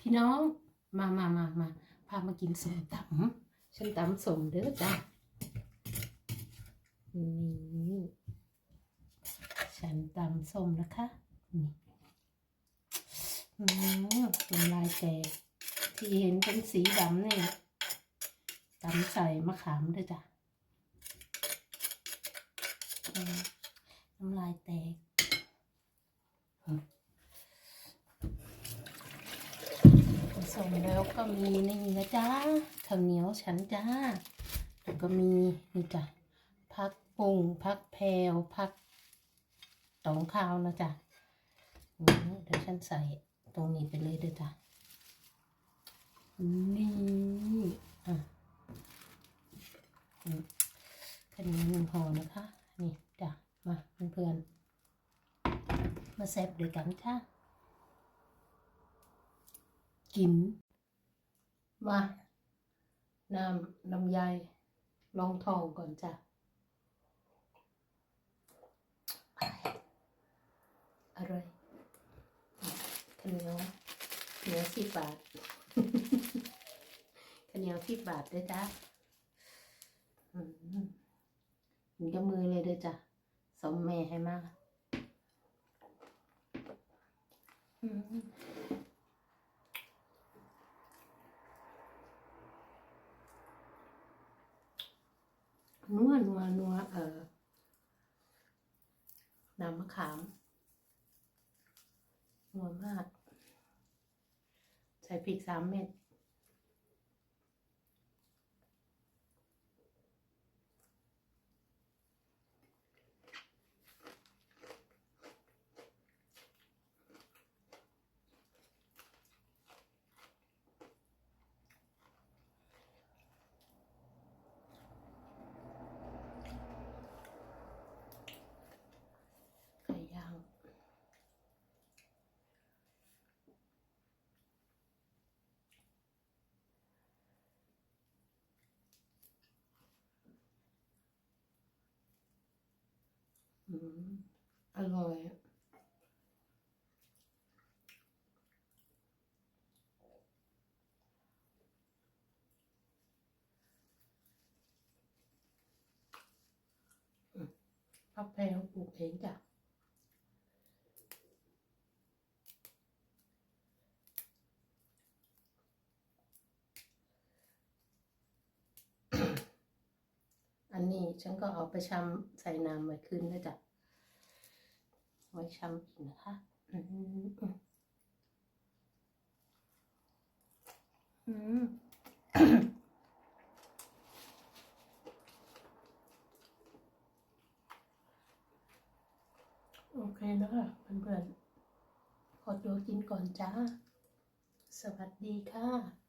พี่น้องมามามามาพามากินส้มตำฉันตำส้มเด้อจ้ะนี่ฉันตำส้มนะคะนี่อืมน้ำลายแตกที่เห็นเป็นสีดำเนี่ยตำใส่มะขามด้วยจ้ะน้ำลายแตก สมแล้วก็มีนี่นะจ๊ะข้าวเหนียวฉันจ้า แล้วก็มีนี่จ้ะพักปุงพักแพวพักตองข้าวนะจ๊ะเดี๋ยวฉันใส่ตรงนี้ไปเลยเด้อจ้ะนี่อะอืมข้าวเหนียวหนึ่งห่อนะคะ นี่จ้ะมาเพื่อนๆมาแซ่บด้วยกันจ้า กิน มาน้ำน้ำยายลองทองก่อนจ้ะ อร่อยข้าวเหนียวเหนียวสิบบาทข้าวเหนียวสิบบาทด้วยจ้ะมกินกับมือเลยด้วยจ้ะ สมแม่ให้มาก อืม นัวนัวนัวเอ่อน้ำมะขามนัวมาก ใส่พริกสามเม็ดไก่ย่าง อร่อยพักแพงปลูกเองจ้ะ อันนี้ ฉันก็เอาไปชำใส่น้ำไว้คืนนะจ๊ะไว้ชำอีกนะคะอืมอืมโอเคนะคะเพื่อนๆขอตัวกินก่อนจ้า สวัสดีค่ะ